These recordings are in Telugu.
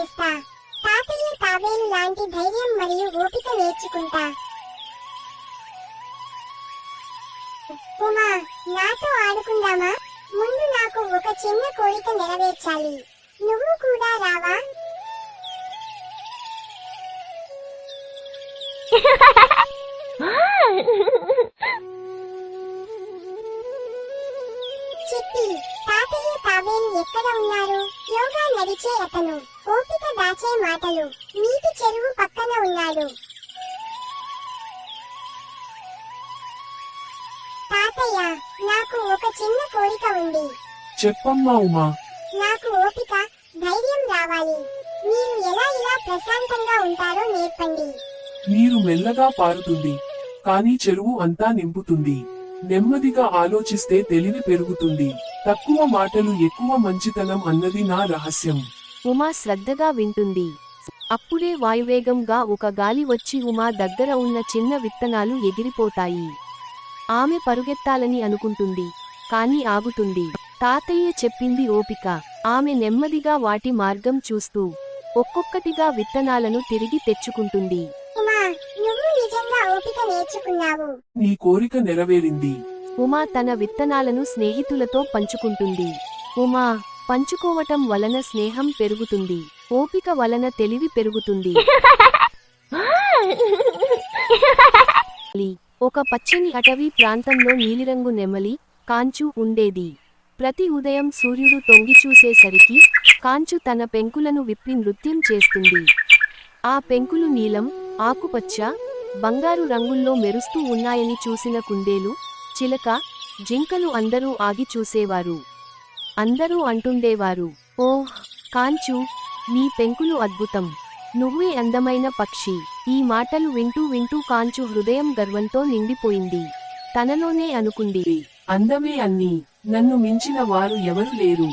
చేస్తా. తాతయ్య తాబేలు లాంటి ధైర్యం మరియు ఓపిక నేర్చుకుంటా. ఉమా నాతో ఆడుకుందామా? ముందు నాకు ఒక చిన్న కోరిక నెరవేర్చాలి. నువ్వు కూడా రావా? చిట్టి తాబేలు ఎక్కడ ఉన్నారు? యోగా నడిచే అతను ఓపిక దాచే మాటలు నీటి చెరువు పక్కన ఉన్నాడు. తాతయ్య నాకు ఒక చిన్న కోరిక ఉంది. చెప్పమ్మా ఉమా. నాకు ఓపిక ధైర్యం రావాలి. మీరు ఎలా ఇలా ప్రశాంతంగా ఉంటారో నేర్పండి. నీరు మెల్లగా పారుతుంది కానీ చెరువు అంతా నింపుతుంది. నెమ్మదిగా ఆలోచిస్తే తెలివి పెరుగుతుంది. తక్కువ మాటలు ఎక్కువ మంచితనం అన్నది నా రహస్యం. ఉమా శ్రద్ధగా వింటుంది. అప్పుడే వాయువేగంగా ఒక గాలి వచ్చి ఉమా దగ్గర ఉన్న చిన్న విత్తనాలు ఎగిరిపోతాయి. ఆమె పరుగెత్తాలని అనుకుంటుంది. కాని ఆగుతుంది. తాతయ్య చెప్పింది ఓపిక. ఆమె నెమ్మదిగా వాటి మార్గం చూస్తూ ఒక్కొక్కటిగా విత్తనాలను తిరిగి తెచ్చుకుంటుంది. ఓపిక నేర్చుకున్నావు. నీ కోరిక నెరవేరింది. ఉమా తన విత్తనాలను స్నేహితులతో పంచుకుంటుంది. ఉమా పంచుకోవటం వలన స్నేహం పెరుగుతుంది. ఓపిక వలన తెలివి పెరుగుతుంది. లి. ఒక పచ్చని అటవీ ప్రాంతంలో నీలిరంగు నెమలి కాంచు ఉండేది. ప్రతి ఉదయం సూర్యుడు తొంగి చూసేసరికి కాంచు తన పెంకులను విప్పి నృత్యం చేస్తుంది. ఆ పెంకులు నీలం ఆకుపచ్చ బంగారు రంగుల్లో మెరుస్తూ ఉన్నాయని చూసిన కుందేలు చిలక జింకలు అందరూ ఆగి చూసేవారు. అందరూ అంటుండేవారు ఓహ్ కాంచు నీ పెంకులు అద్భుతం. నువ్వే అందమైన పక్షి. ఈ మాటలు వింటూ వింటూ కాంచు హృదయం గర్వంతో నిండిపోయింది. తనలోనే అనుకుంది అందమే అన్ని. నన్ను మించిన వారు ఎవరు లేరు.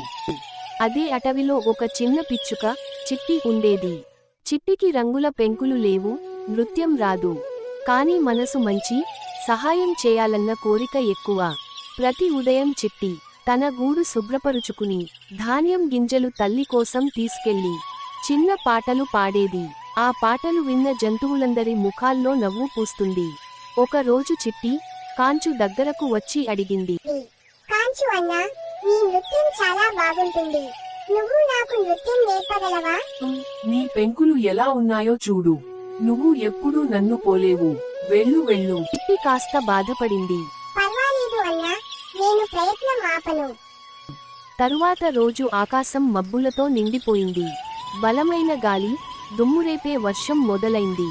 అదే అటవిలో ఒక చిన్న పిచ్చుక చిట్టి ఉండేది. చిట్టికి రంగుల పెంకులు లేవు నృత్యం రాదు. కాని మనసు మంచి సహాయం చేయాలన్న కోరిక ఎక్కువ. ప్రతి ఉదయం చిట్టి తన గూడు శుభ్రపరుచుకుని ధాన్యం గింజలు తల్లి కోసం తీసుకెళ్ళి చిన్న పాటలు పాడేది. ఆ పాటలు విన్న జంతువులందరి ముఖాల్లో నవ్వు పూస్తుంది. ఒక రోజు చిట్టి కాంచు దగ్గరకు వచ్చి అడిగింది. కాంచు అన్నా నీ నృత్యం చాలా బాగుంటుంది. నువ్వు నాకు నృత్యం నేర్పగలవా? నీ పెంకులు ఎలా ఉన్నాయో చూడు. నువ్వు ఎప్పుడూ నన్ను పోలేవు. వెళ్ళు వెళ్ళు. చిట్టి కాస్త బాధపడింది. పర్వాలేదు అన్నా నేను ప్రయత్నం ఆపను. తరువాత రోజు ఆకాశం మబ్బులతో నిండిపోయింది. బలమైన గాలి దుమ్మురేపే వర్షం మొదలైంది.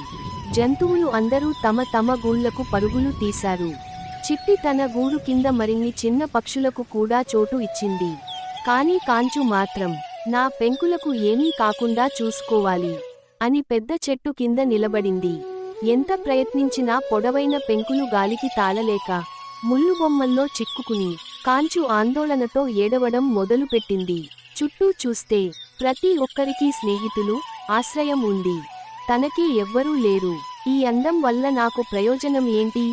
జంతువులు అందరూ తమ తమ గూళ్ళకు పరుగులు తీశారు. చిట్టి తన గూడు కింద మరిన్ని చిన్న పక్షులకు కూడా చోటు ఇచ్చింది. కాని కాంచు మాత్రం నా పెంకులకు ఏమీ కాకుండా చూసుకోవాలి. అని పెద్ద చెట్టు కింద నిలబడింది. ఎంత ప్రయత్నించినా పొడవైన పెంకులు గాలికి తాళలేక ముళ్ళు బొమ్మల్లో చిక్కుకుని కాంచు ఆందోళనతో ఏడవడం మొదలుపెట్టింది. చుట్టూ చూస్తే ప్రతి ఒక్కరికి స్నేహితులు ఆశ్రయం ఉంది. తనకి ఎవ్వరూ లేరు. ఈ అందం వల్ల నాకు ప్రయోజనం ఏంటి?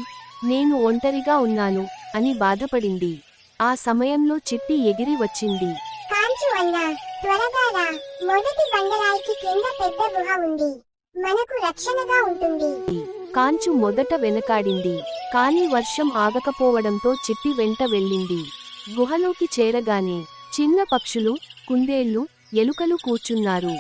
నేను ఒంటరిగా ఉన్నాను అని బాధపడింది. ఆ సమయంలో చిట్టి ఎగిరి వచ్చింది. కాంచు త్వరగా రా మొదటి బండరాయికి కింద పెద్ద గుహ ఉంది. మనకు రక్షణగా ఉంటుంది. కాంచు మొదట వెనకాడింది. కాని వర్షం ఆగకపోవడంతో చిట్టి వెంట వెళ్ళింది. గుహలోకి చేరగానే చిన్న పక్షులు కుందేళ్ళు ఎలుకలు కూర్చున్నారు.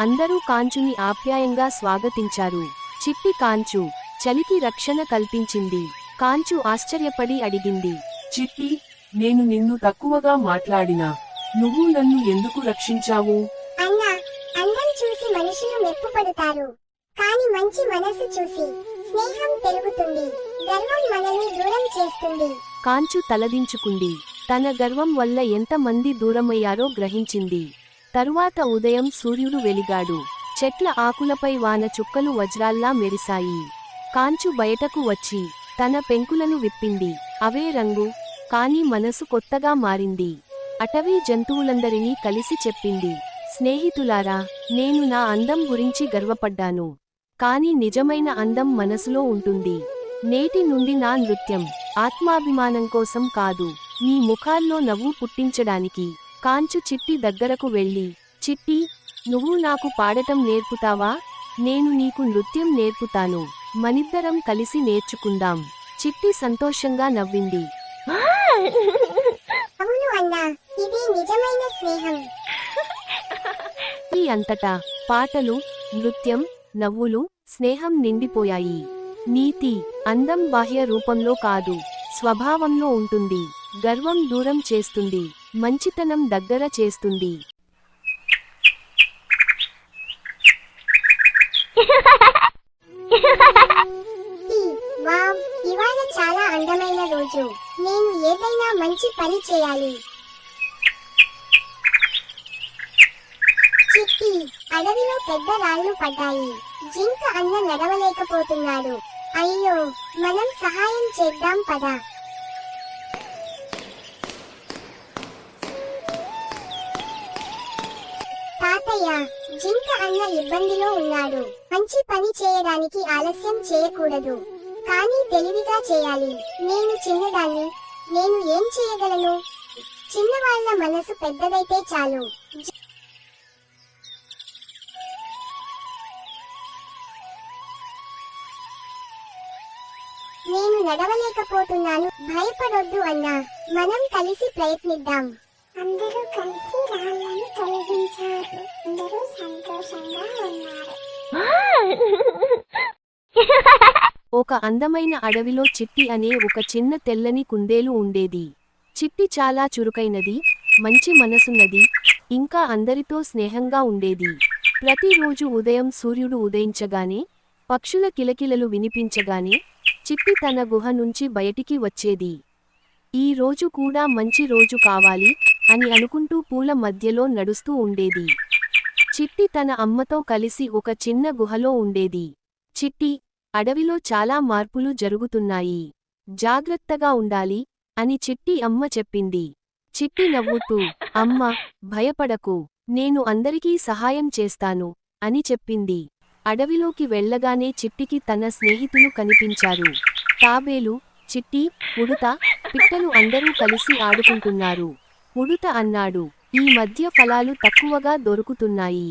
అందరూ కాంచుని ఆప్యాయంగా స్వాగతించారు. చిట్టి కాంచు చలికి రక్షణ కల్పించింది. కాంచు ఆశ్చర్యపడి అడిగింది. చిట్టి నేను నిన్ను తక్కువగా మాట్లాడినా. నువ్వు నన్ను ఎందుకు రక్షించావు? అన్నా అందం చూసి మనుషులు మెప్పుపడతారు కాని మంచి మనసు చూసి స్నేహం పెరుగుతుంది. గర్వం మనల్ని దూరం చేస్తుంది. కాంచు తలదించుకుంది. తన గర్వం వల్ల ఎంతమంది దూరమయ్యారో గ్రహించింది. తరువాత ఉదయం సూర్యుడు వెలిగాడు. చెట్ల ఆకులపై వాన చుక్కలు వజ్రాల్లా మెరిశాయి. కాంచు బయటకు వచ్చి తన పెంకులను విప్పింది. అవే రంగు కాని మనసు కొత్తగా మారింది. అటవీ జంతువులందరినీ కలిసి చెప్పింది. స్నేహితులారా నేను నా అందం గురించి గర్వపడ్డాను. కాని నిజమైన అందం మనసులో ఉంటుంది. నేటి నుండి నా నృత్యం ఆత్మాభిమానం కోసం కాదు. మీ ముఖాల్లో నవ్వు పుట్టించడానికి. కాంచు చిట్టి దగ్గరకు వెళ్ళి చిట్టి నువ్వు నాకు పాడటం నేర్పుతావా? నేను నీకు నృత్యం నేర్పుతాను. మనిద్దరం కలిసి నేర్చుకుందాం. చిట్టి సంతోషంగా నవ్వింది. అన్నా ఇది నిజమైన స్నేహం. ఈ అంతటా పాటలు నృత్యం నవ్వులు స్నేహం నిండిపోయాయి. నీతి అందం బాహ్య రూపంలో కాదు స్వభావంలో ఉంటుంది. గర్వం దూరం చేస్తుంది మంచితనం దగ్గర చేస్తుంది. ఇవాళ చాలా అందమైన రోజు. నేను ఏదైనా మంచి పని చేయాలి. చిక్కి అడవిలో పెద్ద రాళ్ళు పడ్డాయి. జింక అన్న నడవలేకపోతున్నాడు. అయ్యో మనం సహాయం చేద్దాం పదా. తాతయ్య జింక అన్న ఇబ్బందిలో ఉన్నాడు. మంచి పని చేయడానికి ఆలస్యం చేయకూడదు. కానీ తెలివిగా చేయాలి. నేను చిన్నదాన్ని నేను ఏం చేయగలను? చిన్నవాళ్ళ మనసు పెద్దదైతే చాలు. నేను నడవలేకపోతున్నాను. భయపడొద్దు అన్నా. మనం కలిసి ప్రయత్నిద్దాం. అందరూ కలిసి రాళ్ళను తొలగించారు. అందరూ సంతోషంగా ఉన్నారు. ఒక అందమైన అడవిలో చిట్టి అనే ఒక చిన్న తెల్లని కుందేలు ఉండేది. చిట్టి చాలా చురుకైనది మంచి మనసున్నది ఇంకా అందరితో స్నేహంగా ఉండేది. ప్రతిరోజు ఉదయం సూర్యుడు ఉదయించగానే పక్షుల కిలకిలలు వినిపించగానే చిట్టి తన గుహ నుంచి బయటికి వచ్చేది. ఈ రోజు కూడా మంచి రోజు కావాలి అని అనుకుంటూ పూల మధ్యలో నడుస్తూ ఉండేది. చిట్టి తన అమ్మతో కలిసి ఒక చిన్న గుహలో ఉండేది. చిట్టి అడవిలో చాలా మార్పులు జరుగుతున్నాయి. జాగ్రత్తగా ఉండాలి అని చిట్టి అమ్మ చెప్పింది. చిట్టి నవ్వుతూ అమ్మ భయపడకు. నేను అందరికీ సహాయం చేస్తాను అని చెప్పింది. అడవిలోకి వెళ్ళగానే చిట్టికి తన స్నేహితులు కనిపించారు. తాబేలు చిట్టి ఉడుత పిట్టలు అందరూ కలిసి ఆడుకుంటున్నారు. ఉడుత అన్నాడు ఈ మధ్య ఫలాలు తక్కువగా దొరుకుతున్నాయి.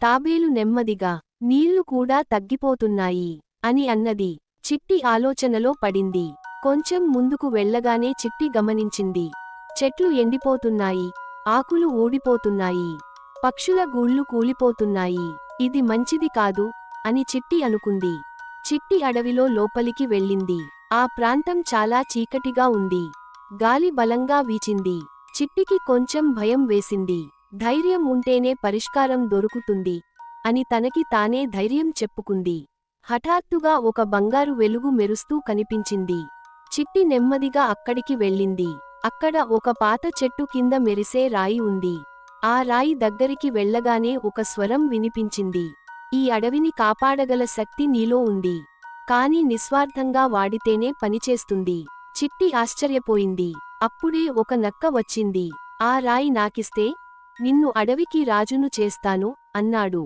తాబేలు నెమ్మదిగా నీళ్ళు కూడా తగ్గిపోతున్నాయి అని అన్నది. చిట్టి ఆలోచనలో పడింది. కొంచెం ముందుకు వెళ్ళగానే చిట్టి గమనించింది. చెట్లు ఎండిపోతున్నాయి ఆకులు ఊడిపోతున్నాయి పక్షుల గూళ్ళు కూలిపోతున్నాయి. ఇది మంచిది కాదు అని చిట్టి అనుకుంది. చిట్టి అడవిలో లోపలికి వెళ్ళింది. ఆ ప్రాంతం చాలా చీకటిగా ఉంది. గాలి బలంగా వీచింది. చిట్టికి కొంచెం భయం వేసింది. ధైర్యం ఉంటేనే పరిష్కారం దొరుకుతుంది అని తనకి తానే ధైర్యం చెప్పుకుంది. హఠాత్తుగా ఒక బంగారు వెలుగు మెరుస్తూ కనిపించింది. చిట్టి నెమ్మదిగా అక్కడికి వెళ్ళింది. అక్కడ ఒక పాత చెట్టు కింద మెరిసే రాయి ఉంది. ఆ రాయి దగ్గరికి వెళ్ళగానే ఒక స్వరం వినిపించింది. ఈ అడవిని కాపాడగల శక్తి నీలో ఉంది. కాని నిస్వార్థంగా వాడితేనే పనిచేస్తుంది. చిట్టి ఆశ్చర్యపోయింది. అప్పుడే ఒక నక్క వచ్చింది. ఆ రాయి నాకిస్తే నిన్ను అడవికి రాజును చేస్తాను అన్నాడు.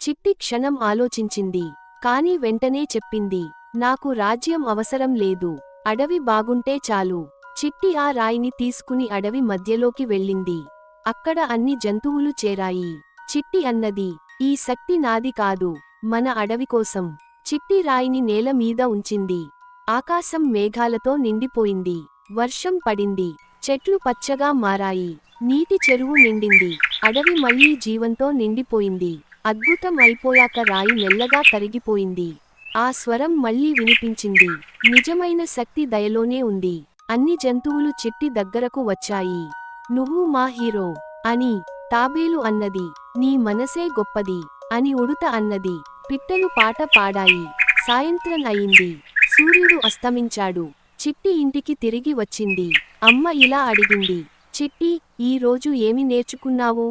చిట్టి క్షణం ఆలోచించింది. కాని వెంటనే చెప్పింది. నాకు రాజ్యం అవసరం లేదు. అడవి బాగుంటే చాలు. చిట్టి ఆ రాయిని తీసుకుని అడవి మధ్యలోకి వెళ్ళింది. అక్కడ అన్ని జంతువులు చేరాయి. చిట్టి అన్నది ఈ శక్తి నాది కాదు మన అడవి కోసం. చిట్టి రాయిని నేల మీద ఉంచింది. ఆకాశం మేఘాలతో నిండిపోయింది. వర్షం పడింది. చెట్లు పచ్చగా మారాయి. నీటి చెరువు నిండింది. అడవి మళ్ళీ జీవంతో నిండిపోయింది. అద్భుతం అయిపోయాక రాయి మెల్లగా కరిగిపోయింది ఆ స్వరం మళ్ళీ వినిపించింది. నిజమైన శక్తి దయలోనే ఉంది. అన్ని జంతువులు చిట్టి దగ్గరకు వచ్చాయి. నువ్వు మా హీరో అని తాబేలు అన్నది నీ మనసే గొప్పది అని ఉడుత అన్నది పిట్టలు పాట పాడాయి. సాయంత్రం అయింది. సూర్యుడు అస్తమించాడు. చిట్టి ఇంటికి తిరిగి వచ్చింది. అమ్మ ఇలా అడిగింది చిట్టి ఈ రోజు ఏమి నేర్చుకున్నావు?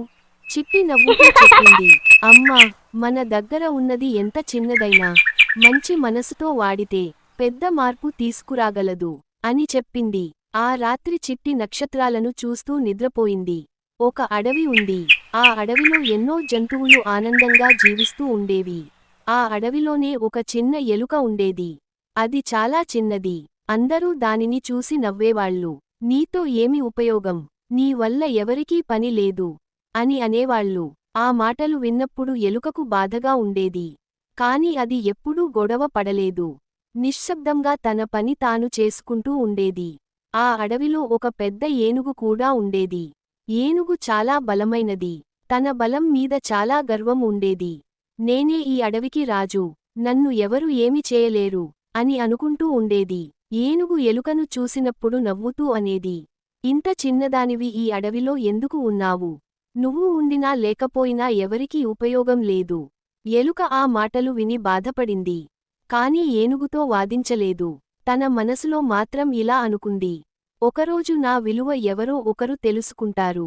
చిట్టి నవ్వుతూ చెప్పింది అమ్మా మన దగ్గర ఉన్నది ఎంత చిన్నదైనా మంచి మనసుతో వాడితే పెద్ద మార్పు తీసుకురాగలదు అని చెప్పింది. ఆ రాత్రి చిట్టి నక్షత్రాలను చూస్తూ నిద్రపోయింది. ఒక అడవి ఉంది. ఆ అడవిలో ఎన్నో జంతువులు ఆనందంగా జీవిస్తూ ఉండేవి. ఆ అడవిలోనే ఒక చిన్న ఎలుక ఉండేది. అది చాలా చిన్నది. అందరూ దానిని చూసి నవ్వేవాళ్ళు. నీతో ఏమి ఉపయోగం? నీ వల్ల ఎవరికీ పని లేదు అని అనేవాళ్ళు. ఆ మాటలు విన్నప్పుడు ఎలుకకు బాధగా ఉండేది. కాని అది ఎప్పుడూ గొడవ పడలేదు. నిశ్శబ్దంగా తన పని తాను చేసుకుంటూ ఉండేది. ఆ అడవిలో ఒక పెద్ద ఏనుగు కూడా ఉండేది. ఏనుగు చాలా బలమైనది. తన బలం మీద చాలా గర్వం ఉండేది. నేనే ఈ అడవికి రాజు. నన్ను ఎవరు ఏమి చేయలేరు అని అనుకుంటూ ఉండేది. ఏనుగు ఎలుకను చూసినప్పుడు నవ్వుతూ అనేది ఇంత చిన్నదానివి ఈ అడవిలో ఎందుకు ఉన్నావు? నువ్వు ఉండినా లేకపోయినా ఎవరికీ ఉపయోగం లేదు ఎలుక ఆ మాటలు విని బాధపడింది. కాని ఏనుగుతో వాదించలేదు. తన మనసులో మాత్రం ఇలా అనుకుంది. ఒకరోజు నా విలువ ఎవరో ఒకరు తెలుసుకుంటారు.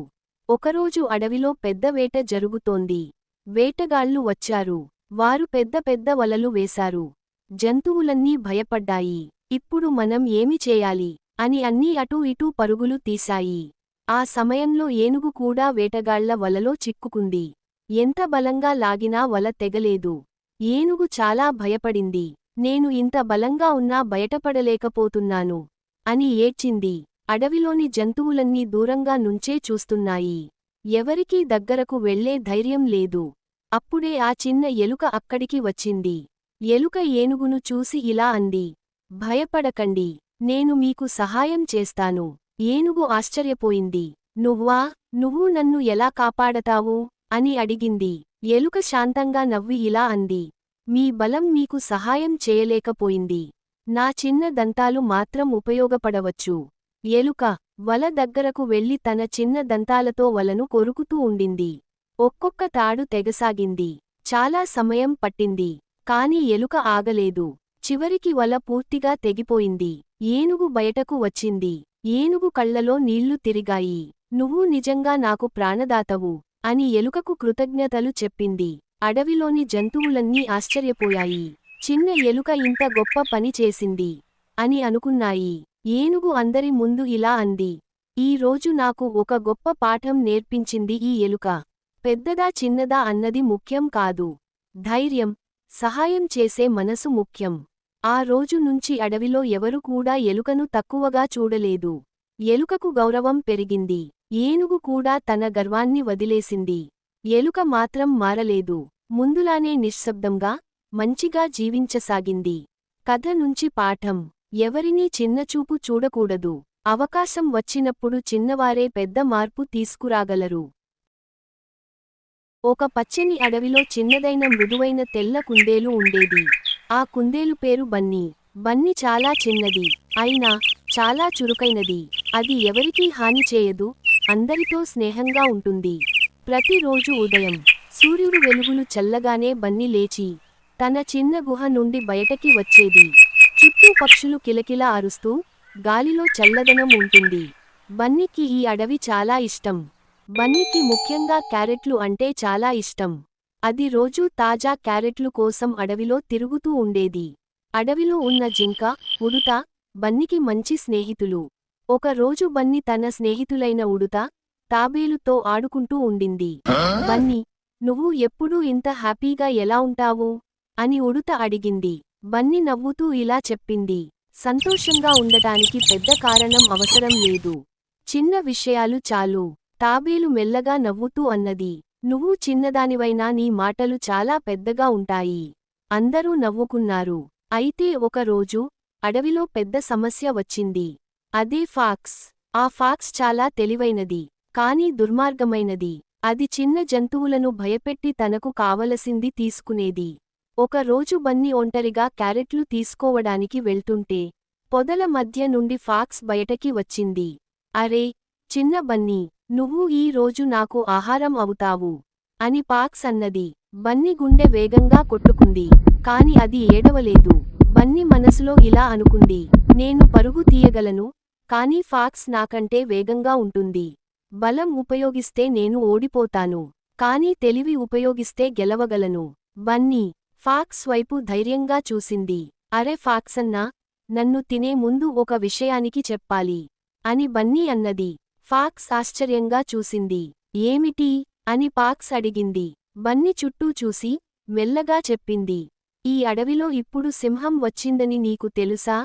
ఒకరోజు అడవిలో పెద్ద వేట జరుగుతోంది. వేటగాళ్ళు వచ్చారు. వారు పెద్ద పెద్ద వలలు వేశారు. జంతువులన్నీ భయపడ్డాయి. ఇప్పుడు మనం ఏమి చేయాలి? అని అన్నీ అటూ ఇటూ పరుగులు తీశాయి. ఆ సమయంలో ఏనుగు కూడా వేటగాళ్ళ వలలో చిక్కుకుంది. ఎంత బలంగా లాగినా వల తెగలేదు. ఏనుగు చాలా భయపడింది. నేను ఇంత బలంగా ఉన్నా బయటపడలేకపోతున్నాను అని ఏడ్చింది. అడవిలోని జంతువులన్నీ దూరంగా నుంచే చూస్తున్నాయి. ఎవరికీ దగ్గరకు వెళ్ళే ధైర్యం లేదు. అప్పుడే ఆ చిన్న ఎలుక అక్కడికి వచ్చింది. ఎలుక ఏనుగును చూసి ఇలా అంది. భయపడకండి. నేను మీకు సహాయం చేస్తాను. ఏనుగు ఆశ్చర్యపోయింది. నువ్వా? నువ్వు నన్ను ఎలా కాపాడతావు? అని అడిగింది. ఎలుక శాంతంగా నవ్వి ఇలా అంది. మీ బలం మీకు సహాయం చేయలేకపోయింది. నా చిన్న దంతాలు మాత్రం ఉపయోగపడవచ్చు. ఎలుక వల దగ్గరకు వెళ్ళి తన చిన్న దంతాలతో వలను కొరుకుతూ ఉండింది. ఒక్కొక్క తాడు తెగసాగింది. చాలా సమయం పట్టింది. కాని ఎలుక ఆగలేదు. చివరికి వల పూర్తిగా తెగిపోయింది. ఏనుగు బయటకు వచ్చింది. ఏనుగు కళ్ళలో నీళ్ళు తిరిగాయి. నువ్వు నిజంగా నాకు ప్రాణదాతవు అని ఎలుకకు కృతజ్ఞతలు చెప్పింది. అడవిలోని జంతువులన్నీ ఆశ్చర్యపోయాయి. చిన్న ఎలుక ఇంత గొప్ప పని చేసింది అని అనుకున్నాయి. ఏనుగు అందరి ముందు ఇలా అంది. ఈ రోజు నాకు ఒక గొప్ప పాఠం నేర్పించింది ఈ ఎలుక. పెద్దదా చిన్నదా అన్నది ముఖ్యం కాదు. ధైర్యం సహాయం చేసే మనసు ముఖ్యం. ఆ రోజు నుంచి అడవిలో ఎవరు కూడా ఎలుకను తక్కువగా చూడలేదు. ఎలుకకు గౌరవం పెరిగింది. ఏనుగు కూడా తన గర్వాన్ని వదిలేసింది. ఎలుక మాత్రం మారలేదు. ముందులానే నిశ్శబ్దంగా మంచిగా జీవించసాగింది. కథ నుంచి పాఠం. ఎవరినీ చిన్నచూపు చూడకూడదు. అవకాశం వచ్చినప్పుడు చిన్నవారే పెద్ద మార్పు తీసుకురాగలరు. ఒక పచ్చని అడవిలో చిన్నదైన మృదువైన తెల్ల కుందేలు ఉండేది. ఆ కుందేలు పేరు బన్నీ. బన్నీ చాలా చిన్నది. అయినా చాలా చురుకైనది. అది ఎవరికీ హాని చేయదు. అందరితో స్నేహంగా ఉంటుంది. ప్రతిరోజు ఉదయం సూర్యుడు వెలుగులు చల్లగానే బన్ని లేచి తన చిన్న గుహ నుండి బయటకి వచ్చేది. చుట్టూ పక్షులు కిలకిలా అరుస్తూ గాలిలో చల్లదనం ఉంటుంది. బన్నికి ఈ అడవి చాలా ఇష్టం. బన్నికి ముఖ్యంగా క్యారెట్లు అంటే చాలా ఇష్టం. అది రోజూ తాజా క్యారెట్లు కోసం అడవిలో తిరుగుతూ ఉండేది. అడవిలో ఉన్న జింక ఉడుత బన్నికి మంచి స్నేహితులు. ఒక రోజు బన్ని తన స్నేహితులైన ఉడుత తాబేలుతో ఆడుకుంటూ ఉండింది. బన్నీ నువ్వు ఎప్పుడూ ఇంత హ్యాపీగా ఎలా ఉంటావు? అని ఉడుత అడిగింది. బన్ని నవ్వుతూ ఇలా చెప్పింది. సంతోషంగా ఉండటానికి పెద్ద కారణం అవసరం లేదు. చిన్న విషయాలు చాలు తాబేలు మెల్లగా నవ్వుతూ అన్నది. నువ్వు చిన్నదానివైనా నీ మాటలు చాలా పెద్దగా ఉంటాయి. అందరూ నవ్వుకున్నారు. అయితే ఒకరోజు అడవిలో పెద్ద సమస్య వచ్చింది. అదే ఫాక్స్. ఆ ఫాక్స్ చాలా తెలివైనది. కానీ దుర్మార్గమైనది. అది చిన్న జంతువులను భయపెట్టి తనకు కావలసింది తీసుకునేది. ఒక రోజు బన్ని ఒంటరిగా క్యారెట్లు తీసుకోవడానికి వెళ్తుంటే పొదల మధ్య నుండి ఫాక్స్ బయటకి వచ్చింది. అరే చిన్న బన్నీ నువ్వు ఈ రోజు నాకు ఆహారం అవుతావు అని పాక్స్ అన్నది. బన్ని గుండె వేగంగా కొట్టుకుంది కాని అది ఏడవలేదు. బన్ని మనసులో ఇలా అనుకుంది నేను పరుగు తీయగలను కానీ ఫాక్స్ నాకంటే వేగంగా ఉంటుంది. బలం ఉపయోగిస్తే నేను ఓడిపోతాను కానీ తెలివి ఉపయోగిస్తే గెలవగలను. బన్నీ ఫాక్స్ వైపు ధైర్యంగా చూసింది. అరే ఫాక్సన్నా నన్ను తినే ముందు ఒక విషయానికి చెప్పాలి అని బన్నీ అన్నది. ఫాక్స్ ఆశ్చర్యంగా చూసింది. ఏమిటి? అని పాక్స్ అడిగింది. బన్ని చుట్టూ చూసి మెల్లగా చెప్పింది. ఈ అడవిలో ఇప్పుడు సింహం వచ్చిందని నీకు తెలుసా?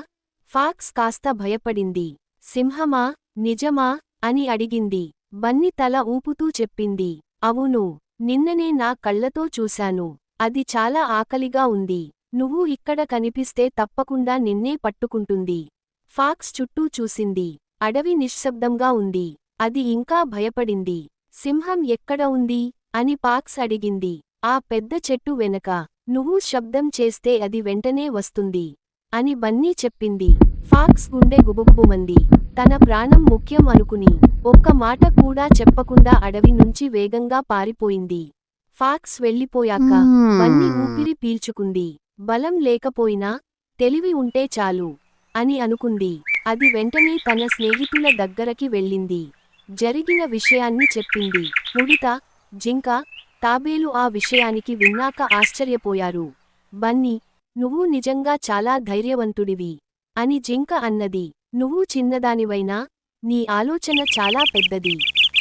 ఫాక్స్ కాస్త భయపడింది. సింహమా? నిజమా? అని అడిగింది. బన్ని తల ఊపుతూ చెప్పింది. అవును నిన్ననే నా కళ్ళతో చూశాను. అది చాలా ఆకలిగా ఉంది. నువ్వు ఇక్కడ కనిపిస్తే తప్పకుండా నిన్నే పట్టుకుంటుంది. ఫాక్స్ చుట్టూ చూసింది. అడవి నిశ్శబ్దంగా ఉంది. అది ఇంకా భయపడింది. సింహం ఎక్కడ ఉంది? అని పాక్స్ అడిగింది. ఆ పెద్ద చెట్టు వెనక. నువ్వు శబ్దం చేస్తే అది వెంటనే వస్తుంది. అని బన్నీ చెప్పింది. ఫాక్స్ గుండె గుబుగుబుమంది. తన ప్రాణం ముఖ్యం అనుకుని ఒక్క మాట కూడా చెప్పకుండా అడవి నుంచి వేగంగా పారిపోయింది. ఫాక్స్ వెళ్ళిపోయాక బన్నీ ఊపిరి పీల్చుకుంది. బలం లేకపోయినా తెలివి ఉంటే చాలు అని అనుకుంది. అది వెంటనే తన స్నేహితుల దగ్గరకి వెళ్ళింది. జరిగిన విషయాన్ని చెప్పింది. ఉడిత జింక తాబేలు ఆ విషయానికి విన్నాక ఆశ్చర్యపోయారు. బన్నీ నువ్వు నిజంగా చాలా ధైర్యవంతుడివి. అని జింక అన్నది. నువ్వు చిన్నదానివైనా నీ ఆలోచన చాలా పెద్దది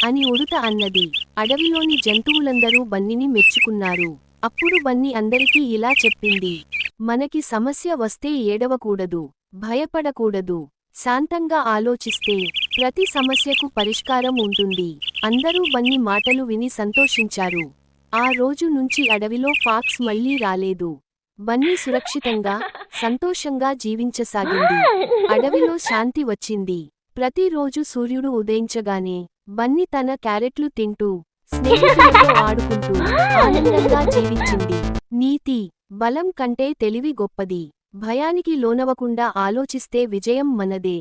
అని ఉడుత అన్నది. అడవిలోని జంతువులందరూ బన్నిని మెచ్చుకున్నారు. అప్పుడు బన్ని అందరికీ ఇలా చెప్పింది. మనకి సమస్య వస్తే ఏడవకూడదు భయపడకూడదు శాంతంగా ఆలోచిస్తే ప్రతి సమస్యకు పరిష్కారం ఉంటుంది అందరూ బన్ని మాటలు విని సంతోషించారు. ఆ రోజు నుంచి అడవిలో ఫాక్స్ మళ్ళీ రాలేదు. బన్నీ సురక్షితంగా సంతోషంగా జీవించసాగింది. అడవిలో శాంతి వచ్చింది. ప్రతిరోజు సూర్యుడు ఉదయించగానే బన్నీ తన క్యారెట్లు తింటూ స్నేహితులతో ఆడుకుంటూ ఆనందంగా జీవించింది. నీతి బలం కంటే తెలివి గొప్పది. భయానికి లోనవకుండా ఆలోచిస్తే విజయం మనదే.